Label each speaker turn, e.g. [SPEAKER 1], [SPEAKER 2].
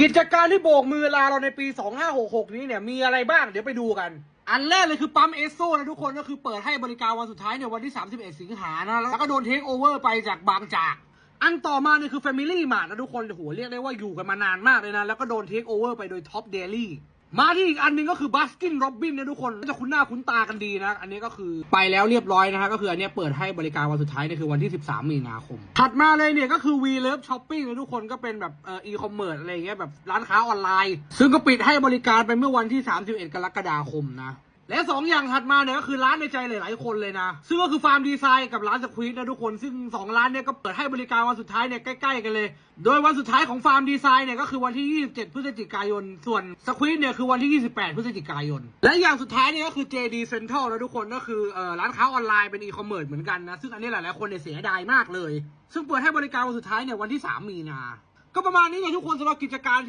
[SPEAKER 1] กิจการที่โบกมือลาเราในปี 2566 นี้เนี่ยมีอะไรบ้างเดี๋ยวไปดูกัน อันแรกเลยคือปั๊มเอสโซนะทุกคนก็คือเปิดให้บริการวันสุดท้ายเนี่ยวันที่ 31 สิงหานะแล้วก็โดนเทคโอเวอร์ไปจากบางจาก อันต่อมาเนี่ยคือ Family Mart นะทุกคนโอ้โหเรียกได้ว่าอยู่กันมานานมากเลยนะ แล้วก็โดนเทคโอเวอร์ไปโดย Top Daily มาที่อีกอันหนึงก็คือบัสกินโรบบินนะทุกคนจะคุ้นหน้าคุ้นตากันดีนะ อันนี้ก็คือไปแล้วเรียบร้อยนะฮะก็คืออันเนี้ยเปิดให้บริการวันสุดท้ายเนี่ยคือวันที่ 13 มีนาคม ถัดมาเลยเนี่ยก็คือ V Love Shopping นะทุกคนก็เป็นแบบเอ่อ e-commerce อะไรอย่างเงี้ยแบบร้านค้าออนไลน์ ซึ่งก็ปิดให้บริการไปเมื่อวันที่ 31 กรกฎาคมนะ และสองอย่างถัดมาเนี่ยก็คือร้านในใจหลายๆคนเลยนะ ซึ่งก็คือฟาร์มดีไซน์กับร้านสควีตนะทุกคน ซึ่งสองร้านเนี่ยก็เปิดให้บริการวันสุดท้ายเนี่ยใกล้ ๆ กันเลย โดยวันสุดท้ายของฟาร์มดีไซน์เนี่ยก็คือวันที่ 27 พฤศจิกายน ส่วนสควีตเนี่ยคือวันที่ 28 พฤศจิกายน และอย่างสุดท้ายเนี่ยก็คือ JD Central นะทุกคนก็คือเอ่อร้านค้าออนไลน์เป็นอีคอมเมิร์ซเหมือนกันนะซึ่งอันนี้หลายๆคนเนี่ยเสียดายมากเลย ซึ่งเปิดให้บริการวันสุดท้ายเนี่ยวันที่ 3 มีนา ก็ประมาณนี้เลยทุกคนสำหรับกิจการ